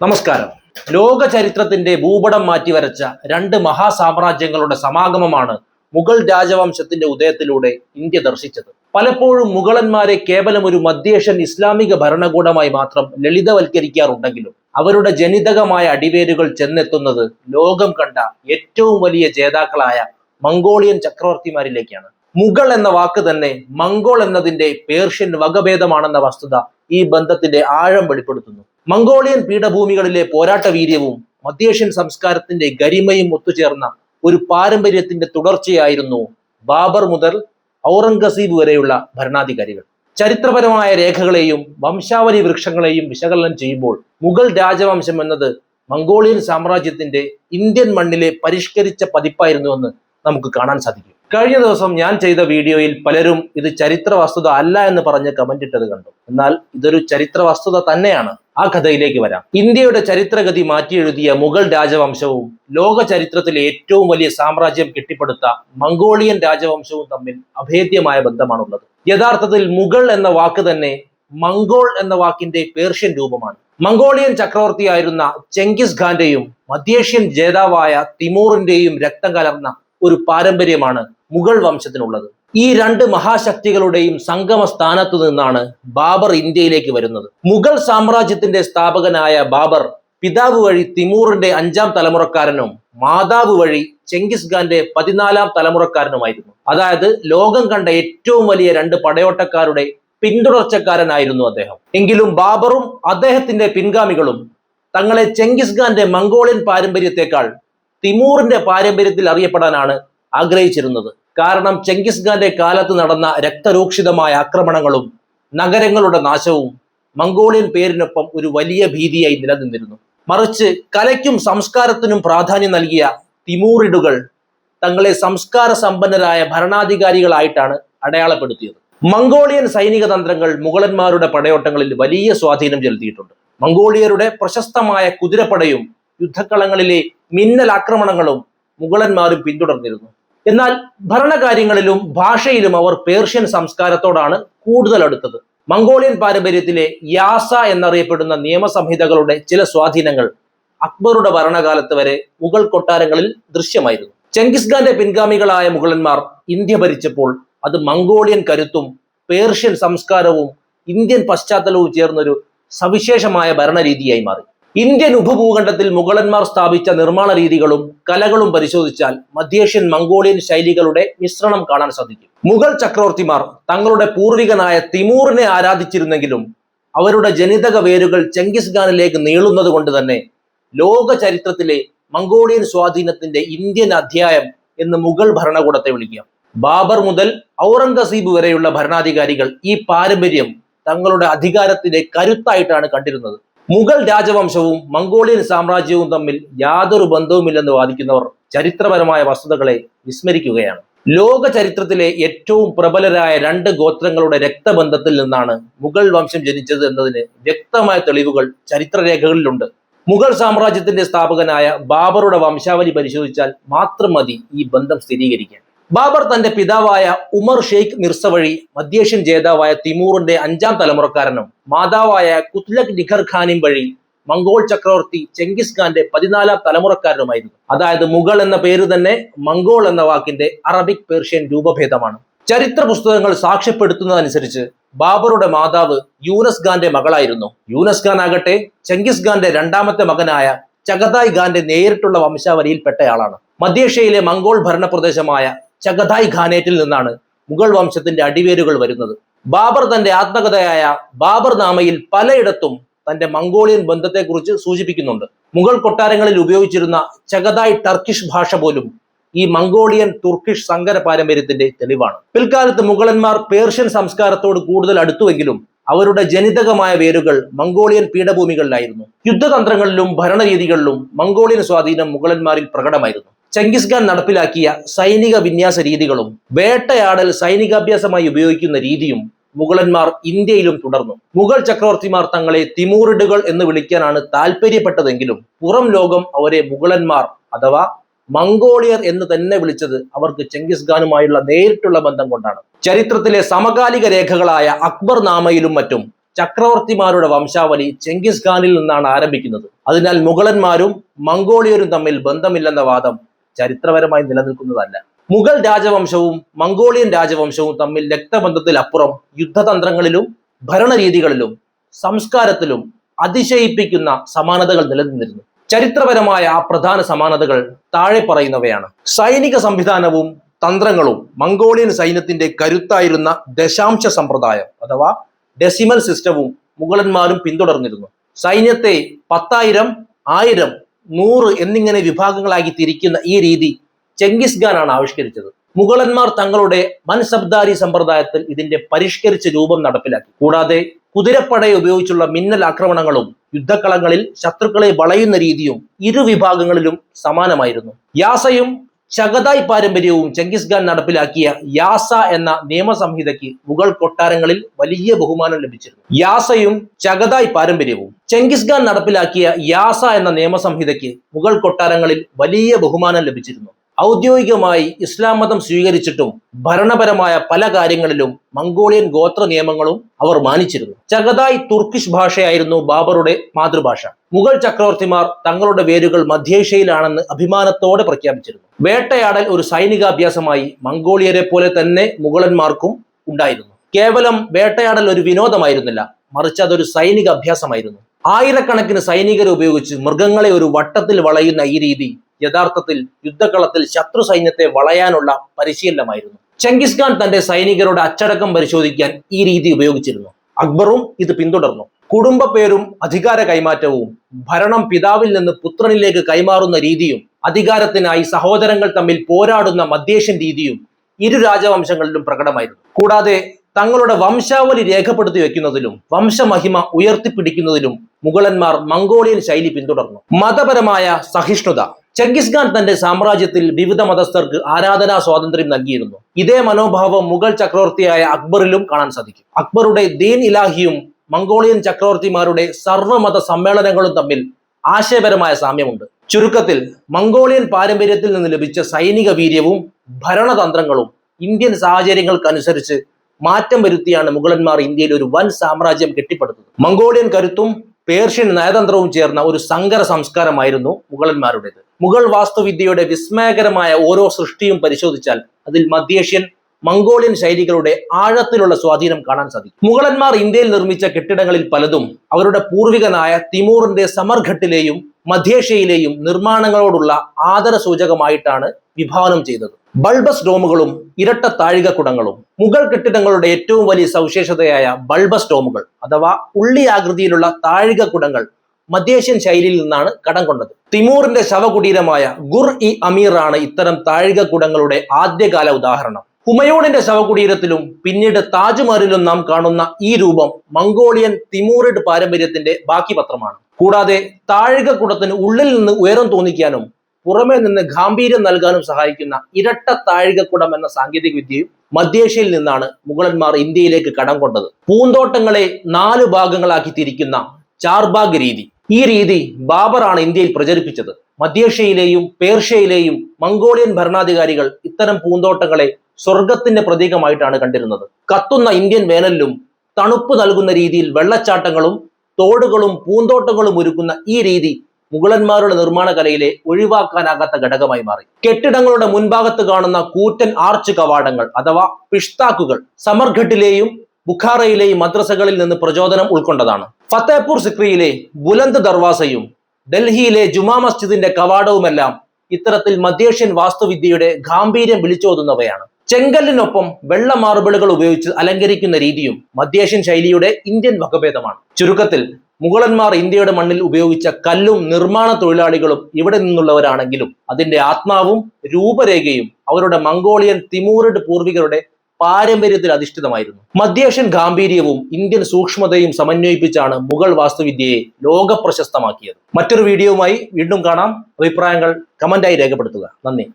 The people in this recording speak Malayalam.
നമസ്കാരം. ലോക ചരിത്രത്തിന്റെ ഭൂപടം മാറ്റിവരച്ച രണ്ട് മഹാസാമ്രാജ്യങ്ങളുടെ സമാഗമമാണ് മുഗൾ രാജവംശത്തിന്റെ ഉദയത്തിലൂടെ ഇന്ത്യ ദർശിച്ചത്. പലപ്പോഴും മുഗളന്മാരെ കേവലം ഒരു മധ്യേഷ്യൻ ഇസ്ലാമിക ഭരണകൂടമായി മാത്രം ലളിതവൽക്കരിക്കാറുണ്ടെങ്കിലും അവരുടെ ജനിതകമായ അടിവേരുകൾ ചെന്നെത്തുന്നത് ലോകം കണ്ട ഏറ്റവും വലിയ ജേതാക്കളായ മംഗോളിയൻ ചക്രവർത്തിമാരിലേക്കാണ്. മുഗൾ എന്ന വാക്ക് തന്നെ മംഗോൾ എന്നതിന്റെ പേർഷ്യൻ വകഭേദമാണെന്ന വസ്തുത ഈ ബന്ധത്തിന്റെ ആഴം വെളിപ്പെടുത്തുന്നു. മംഗോളിയൻ പീഠഭൂമികളിലെ പോരാട്ട വീര്യവും മധ്യേഷ്യൻ സംസ്കാരത്തിന്റെ ഗരിമയും ഒത്തുചേർന്ന ഒരു പാരമ്പര്യത്തിന്റെ തുടർച്ചയായിരുന്നു ബാബർ മുതൽ ഔറംഗസീബ് വരെയുള്ള ഭരണാധികാരികൾ. ചരിത്രപരമായ രേഖകളെയും വംശാവലി വൃക്ഷങ്ങളെയും വിശകലനം ചെയ്യുമ്പോൾ മുഗൾ രാജവംശം എന്നത് മംഗോളിയൻ സാമ്രാജ്യത്തിന്റെ ഇന്ത്യൻ മണ്ണിലെ പരിഷ്കരിച്ച പതിപ്പായിരുന്നുവെന്ന് നമുക്ക് കാണാൻ സാധിക്കും. കഴിഞ്ഞ ദിവസം ഞാൻ ചെയ്ത വീഡിയോയിൽ പലരും ഇത് ചരിത്ര വസ്തുത അല്ല എന്ന് പറഞ്ഞ് കമന്റ് ഇട്ടത് കണ്ടു. എന്നാൽ ഇതൊരു ചരിത്ര വസ്തുത തന്നെയാണ്. ആ കഥയിലേക്ക് വരാം. ഇന്ത്യയുടെ ചരിത്രഗതി മാറ്റിയെഴുതിയ മുഗൾ രാജവംശവും ലോക ചരിത്രത്തിലെ ഏറ്റവും വലിയ സാമ്രാജ്യം കെട്ടിപ്പടുത്ത മംഗോളിയൻ രാജവംശവും തമ്മിൽ അഭേദ്യമായ ബന്ധമാണുള്ളത്. യഥാർത്ഥത്തിൽ മുഗൾ എന്ന വാക്ക് തന്നെ മംഗോൾ എന്ന വാക്കിന്റെ പേർഷ്യൻ രൂപമാണ്. മംഗോളിയൻ ചക്രവർത്തിയായിരുന്ന ചെങ്കിസ് ഖാന്റെയും മധ്യേഷ്യൻ ജേതാവായ തിമൂറിന്റെയും രക്തം കലർന്ന ഒരു പാരമ്പര്യമാണ് മുഗൾ വംശത്തിനുള്ളത്. ഈ രണ്ട് മഹാശക്തികളുടെയും സംഗമ സ്ഥാനത്തു നിന്നാണ് ബാബർ ഇന്ത്യയിലേക്ക് വരുന്നത്. മുഗൾ സാമ്രാജ്യത്തിന്റെ സ്ഥാപകനായ ബാബർ പിതാവ് വഴി തിമൂറിന്റെ അഞ്ചാം തലമുറക്കാരനും മാതാവ് വഴി ചെങ്കിസ് ഖാന്റെ പതിനാലാം തലമുറക്കാരനുമായിരുന്നു. അതായത് ലോകം കണ്ട ഏറ്റവും വലിയ രണ്ട് പടയോട്ടക്കാരുടെ പിന്തുടർച്ചക്കാരനായിരുന്നു അദ്ദേഹം. എങ്കിലും ബാബറും അദ്ദേഹത്തിന്റെ പിൻഗാമികളും തങ്ങളെ ചെങ്കിസ് ഖാന്റെ മംഗോളിയൻ പാരമ്പര്യത്തെക്കാൾ തിമൂറിന്റെ പാരമ്പര്യത്തിൽ അറിയപ്പെടാനാണ് ആഗ്രഹിച്ചിരുന്നത്. കാരണം ചെങ്കിസ് ഖാന്റെ കാലത്ത് നടന്ന രക്തരൂക്ഷിതമായ ആക്രമണങ്ങളും നഗരങ്ങളുടെ നാശവും മംഗോളിയൻ പേരിനൊപ്പം ഒരു വലിയ ഭീതിയായി നിലനിന്നിരുന്നു. മറിച്ച് കലയ്ക്കും സംസ്കാരത്തിനും പ്രാധാന്യം നൽകിയ തിമൂറിഡുകൾ തങ്ങളെ സംസ്കാര സമ്പന്നരായ ഭരണാധികാരികളായിട്ടാണ് അടയാളപ്പെടുത്തിയത്. മംഗോളിയൻ സൈനിക തന്ത്രങ്ങൾ മുഗളന്മാരുടെ പടയോട്ടങ്ങളിൽ വലിയ സ്വാധീനം ചെലുത്തിയിട്ടുണ്ട്. മംഗോളിയരുടെ പ്രശസ്തമായ കുതിരപ്പടയും യുദ്ധക്കളങ്ങളിലെ മിന്നൽ ആക്രമണങ്ങളും മുഗളന്മാരും പിന്തുടർന്നിരുന്നു. എന്നാൽ ഭരണകാര്യങ്ങളിലും ഭാഷയിലും അവർ പേർഷ്യൻ സംസ്കാരത്തോടാണ് കൂടുതൽ അടുത്തത്. മംഗോളിയൻ പാരമ്പര്യത്തിലെ യാസ എന്നറിയപ്പെടുന്ന നിയമസംഹിതകളുടെ ചില സ്വാധീനങ്ങൾ അക്ബറുടെ ഭരണകാലത്ത് വരെ മുഗൾ കൊട്ടാരങ്ങളിൽ ദൃശ്യമായിരുന്നു. ചെങ്കിസ്ഖാന്റെ പിൻഗാമികളായ മുഗളന്മാർ ഇന്ത്യ ഭരിച്ചപ്പോൾ അത് മംഗോളിയൻ കരുത്തും പേർഷ്യൻ സംസ്കാരവും ഇന്ത്യൻ പശ്ചാത്തലവും ചേർന്നൊരു സവിശേഷമായ ഭരണരീതിയായി മാറി. ഇന്ത്യൻ ഉപഭൂഖണ്ഡത്തിൽ മുഗളന്മാർ സ്ഥാപിച്ച നിർമ്മാണ രീതികളും കലകളും പരിശോധിച്ചാൽ മധ്യേഷ്യൻ മംഗോളിയൻ ശൈലികളുടെ മിശ്രണം കാണാൻ സാധിക്കും. മുഗൾ ചക്രവർത്തിമാർ തങ്ങളുടെ പൂർവികനായ തിമൂറിനെ ആരാധിച്ചിരുന്നെങ്കിലും അവരുടെ ജനിതക വേരുകൾ ചെങ്കിസ് ഖാനിലേക്ക് നീളുന്നത് കൊണ്ട് തന്നെ ലോക ചരിത്രത്തിലെ മംഗോളിയൻ സ്വാധീനത്തിന്റെ ഇന്ത്യൻ അധ്യായം എന്ന് മുഗൾ ഭരണകൂടത്തെ വിളിക്കാം. ബാബർ മുതൽ ഔറംഗസീബ് വരെയുള്ള ഭരണാധികാരികൾ ഈ പാരമ്പര്യം തങ്ങളുടെ അധികാരത്തിന്റെ കരുത്തായിട്ടാണ് കണ്ടിരുന്നത്. മുഗൾ രാജവംശവും മംഗോളിയൻ സാമ്രാജ്യവും തമ്മിൽ യാതൊരു ബന്ധവുമില്ലെന്ന് വാദിക്കുന്നവർ ചരിത്രപരമായ വസ്തുതകളെ വിസ്മരിക്കുകയാണ്. ലോക ചരിത്രത്തിലെ ഏറ്റവും പ്രബലരായ രണ്ട് ഗോത്രങ്ങളുടെ രക്തബന്ധത്തിൽ നിന്നാണ് മുഗൾ വംശം ജനിച്ചത് എന്നതിന് വ്യക്തമായ തെളിവുകൾ ചരിത്രരേഖകളിലുണ്ട്. മുഗൾ സാമ്രാജ്യത്തിന്റെ സ്ഥാപകനായ ബാബറുടെ വംശാവലി പരിശോധിച്ചാൽ മാത്രം മതി ഈ ബന്ധം സ്ഥിരീകരിക്കാൻ. ബാബർ തന്റെ പിതാവായ ഉമർ ഷെയ്ഖ് മിർസ വഴി മധ്യേഷ്യൻ ജേതാവായ തിമൂറിന്റെ അഞ്ചാം തലമുറക്കാരനും മാതാവായ കുത്ലക് നിഖർ ഖാനും വഴി മംഗോൾ ചക്രവർത്തി ചെങ്കിസ് ഖാന്റെ പതിനാലാം തലമുറക്കാരനുമായിരുന്നു. അതായത് മുഗൾ എന്ന പേര് തന്നെ മംഗോൾ എന്ന വാക്കിന്റെ അറബിക് പേർഷ്യൻ രൂപഭേദമാണ്. ചരിത്ര പുസ്തകങ്ങൾ സാക്ഷ്യപ്പെടുത്തുന്നതനുസരിച്ച് ബാബറുടെ മാതാവ് യൂനസ് ഖാന്റെ മകളായിരുന്നു. യൂനസ് ഖാൻ ആകട്ടെ ചെങ്കിസ് ഖാന്റെ രണ്ടാമത്തെ മകനായ ചഗതായ് ഖാന്റെ നേരിട്ടുള്ള വംശാവലിയിൽപ്പെട്ടയാളാണ്. മധ്യേഷ്യയിലെ മംഗോൾ ഭരണപ്രദേശമായ ചഗതായ് ഖാനേറ്റിൽ നിന്നാണ് മുഗൾ വംശത്തിന്റെ അടിവേരുകൾ വരുന്നത്. ബാബർ തന്റെ ആത്മകഥയായ ബാബർ നാമയിൽ പലയിടത്തും തന്റെ മംഗോളിയൻ ബന്ധത്തെക്കുറിച്ച് സൂചിപ്പിക്കുന്നുണ്ട്. മുഗൾ കൊട്ടാരങ്ങളിൽ ഉപയോഗിച്ചിരുന്ന ചഗതായ് ടർക്കിഷ് ഭാഷ പോലും ഈ മംഗോളിയൻ തുർക്കിഷ് സങ്കര പാരമ്പര്യത്തിന്റെ തെളിവാണ്. പിൽക്കാലത്ത് മുഗളന്മാർ പേർഷ്യൻ സംസ്കാരത്തോട് കൂടുതൽ അടുത്തുവെങ്കിലും അവരുടെ ജനിതകമായ വേരുകൾ മംഗോളിയൻ പീഠഭൂമികളിലായിരുന്നു. യുദ്ധതന്ത്രങ്ങളിലും ഭരണരീതികളിലും മംഗോളിയൻ സ്വാധീനം മുഗളന്മാരിൽ പ്രകടമായിരുന്നു. ചെങ്കിസ് ഖാൻ നടപ്പിലാക്കിയ സൈനിക വിന്യാസ രീതികളും വേട്ടയാടൽ സൈനികാഭ്യാസമായി ഉപയോഗിക്കുന്ന രീതിയും മുഗളന്മാർ ഇന്ത്യയിലും തുടർന്നു. മുഗൾ ചക്രവർത്തിമാർ തങ്ങളെ തിമൂറിഡുകൾ എന്ന് വിളിക്കാനാണ് താല്പര്യപ്പെട്ടതെങ്കിലും പുറം ലോകം അവരെ മുഗളന്മാർ അഥവാ മംഗോളിയർ എന്ന് തന്നെ വിളിച്ചത് അവർക്ക് ചെങ്കിസ് ഖാനുമായുള്ള നേരിട്ടുള്ള ബന്ധം കൊണ്ടാണ്. ചരിത്രത്തിലെ സമകാലിക രേഖകളായ അക്ബർ നാമയിലും മറ്റും ചക്രവർത്തിമാരുടെ വംശാവലി ചെങ്കിസ് ഖാനിൽ നിന്നാണ് ആരംഭിക്കുന്നത്. അതിനാൽ മുഗളന്മാരും മംഗോളിയരും തമ്മിൽ ബന്ധമില്ലെന്ന വാദം ചരിത്രപരമായി നിലനിൽക്കുന്നതല്ല. മുഗൾ രാജവംശവും മംഗോളിയൻ രാജവംശവും തമ്മിൽ രക്തബന്ധത്തിൽ അപ്പുറം യുദ്ധതന്ത്രങ്ങളിലും ഭരണരീതികളിലും സംസ്കാരത്തിലും അതിശയിപ്പിക്കുന്ന സമാനതകൾ നിലനിന്നിരുന്നു. ചരിത്രപരമായ ആ പ്രധാന സമാനതകൾ താഴെ പറയുന്നവയാണ്. സൈനിക സംവിധാനവും തന്ത്രങ്ങളും മംഗോളിയൻ സൈന്യത്തിന്റെ കരുത്തായിരുന്ന ദശാംശ സമ്പ്രദായം അഥവാ ഡെസിമൽ സിസ്റ്റവും മുഗളന്മാരും പിന്തുടർന്നിരുന്നു. സൈന്യത്തെ പത്തായിരം ആയിരം നൂറ് എന്നിങ്ങനെ വിഭാഗങ്ങളാക്കി തിരിക്കുന്ന ഈ രീതി ചെങ്കിസ് ആണ് ആവിഷ്കരിച്ചത്. മുഗളന്മാർ തങ്ങളുടെ മൻസബ്ദാരി സമ്പ്രദായത്തിൽ ഇതിന്റെ പരിഷ്കരിച്ച രൂപം നടപ്പിലാക്കി. കൂടാതെ കുതിരപ്പടയെ ഉപയോഗിച്ചുള്ള മിന്നൽ ആക്രമണങ്ങളും യുദ്ധക്കളങ്ങളിൽ ശത്രുക്കളെ വളയുന്ന രീതിയും ഇരു വിഭാഗങ്ങളിലും സമാനമായിരുന്നു. യാസയും ചഗതായ് പാരമ്പര്യവും ചെങ്കിസ് ഖാൻ നടപ്പിലാക്കിയ യാസ എന്ന നിയമസംഹിതയ്ക്ക് മുഗൾ കൊട്ടാരങ്ങളിൽ വലിയ ബഹുമാനം ലഭിച്ചിരുന്നു. യാസയും ചഗതായ് പാരമ്പര്യവും ചെങ്കിസ് ഖാൻ നടപ്പിലാക്കിയ യാസ എന്ന നിയമസംഹിതയ്ക്ക് മുഗൾ കൊട്ടാരങ്ങളിൽ വലിയ ബഹുമാനം ലഭിച്ചിരുന്നു. ഔദ്യോഗികമായി ഇസ്ലാം മതം സ്വീകരിച്ചിട്ടും ഭരണപരമായ പല കാര്യങ്ങളിലും മംഗോളിയൻ ഗോത്ര നിയമങ്ങളും അവർ മാനിച്ചിരുന്നു. ചഗതായ് തുർക്കിഷ് ഭാഷയായിരുന്നു ബാബറുടെ മാതൃഭാഷ. മുഗൾ ചക്രവർത്തിമാർ തങ്ങളുടെ വേരുകൾ മധ്യേഷ്യയിലാണെന്ന് അഭിമാനത്തോടെ പ്രഖ്യാപിച്ചിരുന്നു. വേട്ടയാടൽ ഒരു സൈനികാഭ്യാസമായി മംഗോളിയരെ പോലെ തന്നെ മുഗളന്മാർക്കും ഉണ്ടായിരുന്നു. കേവലം വേട്ടയാടൽ ഒരു വിനോദമായിരുന്നില്ല മറിച്ച് അതൊരു സൈനിക അഭ്യാസമായിരുന്നു ആയിരക്കണക്കിന് സൈനികരെ ഉപയോഗിച്ച് മൃഗങ്ങളെ ഒരു വട്ടത്തിൽ വളയുന്ന ഈ രീതി യഥാർത്ഥത്തിൽ യുദ്ധക്കളത്തിൽ ശത്രു സൈന്യത്തെ വളയാനുള്ള പരിശീലനമായിരുന്നു. ചെങ്കിസ് ഖാൻ തന്റെ സൈനികരുടെ അച്ചടക്കം പരിശോധിക്കാൻ ഈ രീതി ഉപയോഗിച്ചിരുന്നു. അക്ബറും ഇത് പിന്തുടർന്നു. കുടുംബ പേരും അധികാര കൈമാറ്റവും ഭരണം പിതാവിൽ നിന്ന് പുത്രനിലേക്ക് കൈമാറുന്ന രീതിയും അധികാരത്തിനായി സഹോദരങ്ങൾ തമ്മിൽ പോരാടുന്ന മധ്യേഷ്യൻ രീതിയും ഇരു രാജവംശങ്ങളിലും പ്രകടമായിരുന്നു. കൂടാതെ തങ്ങളുടെ വംശാവലി രേഖപ്പെടുത്തി വെക്കുന്നതിലും വംശമഹിമ ഉയർത്തിപ്പിടിക്കുന്നതിലും മുഗളന്മാർ മംഗോളിയൻ ശൈലി പിന്തുടർന്നു. മതപരമായ സഹിഷ്ണുത ചെങ്കിസ് ഖാൻ തന്റെ സാമ്രാജ്യത്തിൽ വിവിധ മതസ്ഥർക്ക് ആരാധനാ സ്വാതന്ത്ര്യം നൽകിയിരുന്നു. ഇതേ മനോഭാവം മുഗൾ ചക്രവർത്തിയായ അക്ബറിലും കാണാൻ സാധിക്കും. അക്ബറുടെ ദീൻ ഇലാഹിയും മംഗോളിയൻ ചക്രവർത്തിമാരുടെ സർവമത സമ്മേളനങ്ങളും തമ്മിൽ ആശയപരമായ സാമ്യമുണ്ട്. ചുരുക്കത്തിൽ മംഗോളിയൻ പാരമ്പര്യത്തിൽ നിന്ന് ലഭിച്ച സൈനിക വീര്യവും ഭരണതന്ത്രങ്ങളും ഇന്ത്യൻ സാഹചര്യങ്ങൾക്കനുസരിച്ച് മാറ്റം വരുത്തിയാണ് മുഗളന്മാർ ഇന്ത്യയിൽ ഒരു വൻ സാമ്രാജ്യം കെട്ടിപ്പടുത്തത്. മംഗോളിയൻ കരുത്തും പേർഷ്യൻ നയതന്ത്രവും ചേർന്ന ഒരു സങ്കര സംസ്കാരമായിരുന്നു മുഗളന്മാരുടേത്. മുഗൾ വാസ്തുവിദ്യയുടെ വിസ്മയകരമായ ഓരോ സൃഷ്ടിയും പരിശോധിച്ചാൽ അതിൽ മധ്യേഷ്യൻ മംഗോളിയൻ ശൈലികളുടെ ആഴത്തിലുള്ള സ്വാധീനം കാണാൻ സാധിക്കും. മുഗളന്മാർ ഇന്ത്യയിൽ നിർമ്മിച്ച കെട്ടിടങ്ങളിൽ പലതും അവരുടെ പൂർവികനായ തിമൂറിന്റെ സമർഘട്ടിലെയും മധ്യേഷ്യയിലെയും നിർമ്മാണങ്ങളോടുള്ള ആദര സൂചകമായിട്ടാണ് വിഭാവനം ചെയ്തത്. ബൾബസ് ഡോമുകളും ഇരട്ട താഴികക്കുടങ്ങളും മുഗൾ കെട്ടിടങ്ങളുടെ ഏറ്റവും വലിയ സവിശേഷതയായ ബൾബസ് ഡോമുകൾ അഥവാ ഉള്ളി ആകൃതിയിലുള്ള താഴികക്കുടങ്ങൾ മധ്യേഷ്യൻ ശൈലിയിൽ നിന്നാണ് കടം കൊണ്ടത്. തിമൂറിന്റെ ശവകുടീരമായ ഗുർ ഇ അമീർ ആണ് ഇത്തരം താഴികക്കുടങ്ങളുടെ ആദ്യകാല ഉദാഹരണം. ഹുമയൂണിന്റെ ശവകുടീരത്തിലും പിന്നീട് താജ്മഹലിലും നാം കാണുന്ന ഈ രൂപം മംഗോളിയൻ തിമൂറിഡ് പാരമ്പര്യത്തിന്റെ ബാക്കി പത്രമാണ് കൂടാതെ താഴികക്കുടത്തിന് ഉള്ളിൽ നിന്ന് ഉയരം തോന്നിക്കാനും പുറമേ നിന്ന് ഗാംഭീര്യം നൽകാനും സഹായിക്കുന്ന ഇരട്ട താഴികക്കുടം എന്ന സാങ്കേതിക വിദ്യയും മധ്യേഷ്യയിൽ നിന്നാണ് മുഗളന്മാർ ഇന്ത്യയിലേക്ക് കടം കൊണ്ടത്. പൂന്തോട്ടങ്ങളെ നാല് ഭാഗങ്ങളാക്കി തിരിക്കുന്ന ചാർബാഗ് രീതി. ഈ രീതി ബാബറാണ് ഇന്ത്യയിൽ പ്രചരിപ്പിച്ചത്. മധ്യേഷ്യയിലെയും പേർഷ്യയിലെയും മംഗോളിയൻ ഭരണാധികാരികൾ ഇത്തരം പൂന്തോട്ടങ്ങളെ സ്വർഗത്തിന്റെ പ്രതീകമായിട്ടാണ് കണ്ടിരുന്നത്. കത്തുന്ന ഇന്ത്യൻ വേനലിലും തണുപ്പ് നൽകുന്ന രീതിയിൽ വെള്ളച്ചാട്ടങ്ങളും തോടുകളും പൂന്തോട്ടങ്ങളും ഒരുക്കുന്ന ഈ രീതി മുഗളന്മാരുടെ നിർമ്മാണ കലയിലെ ഒഴിവാക്കാനാകാത്ത ഘടകമായി മാറി. കെട്ടിടങ്ങളുടെ മുൻഭാഗത്ത് കാണുന്ന കൂറ്റൻ ആർച്ച് കവാടങ്ങൾ അഥവാ പിഷ്താക്കുകൾ സമർഘട്ടിലെയും ബുഖാറയിലെയും മദ്രസകളിൽ നിന്ന് പ്രചോദനം ഉൾക്കൊണ്ടതാണ്. ഫത്തേപൂർ സിക്രിയിലെ ബുലന്ദ് ദർവാസയും ഡൽഹിയിലെ ജുമാ മസ്ജിദിന്റെ കവാടവുമെല്ലാം ഇത്തരത്തിൽ മധ്യേഷ്യൻ വാസ്തുവിദ്യയുടെ ഗാംഭീര്യം വിളിച്ചോതുന്നവയാണ്. ചെങ്കല്ലിനൊപ്പം വെള്ള മാർബിളുകൾ ഉപയോഗിച്ച് അലങ്കരിക്കുന്ന രീതിയും മധ്യേഷ്യൻ ശൈലിയുടെ ഇന്ത്യൻ വകഭേദമാണ്. ചുരുക്കത്തിൽ മുഗളന്മാർ ഇന്ത്യയുടെ മണ്ണിൽ ഉപയോഗിച്ച കല്ലും നിർമ്മാണ തൊഴിലാളികളും ഇവിടെ നിന്നുള്ളവരാണെങ്കിലും അതിന്റെ ആത്മാവും രൂപരേഖയും അവരുടെ മംഗോളിയൻ തിമൂറിഡ് പൂർവികരുടെ പാരമ്പര്യത്തിൽ അധിഷ്ഠിതമായിരുന്നു. മധ്യേഷ്യൻ ഗാംഭീര്യവും ഇന്ത്യൻ സൂക്ഷ്മതയും സമന്വയിപ്പിച്ചാണ് മുഗൾ വാസ്തുവിദ്യയെ ലോക പ്രശസ്തമാക്കിയത് മറ്റൊരു വീഡിയോയുമായി വീണ്ടും കാണാം. അഭിപ്രായങ്ങൾ കമന്റായി രേഖപ്പെടുത്തുക. നന്ദി.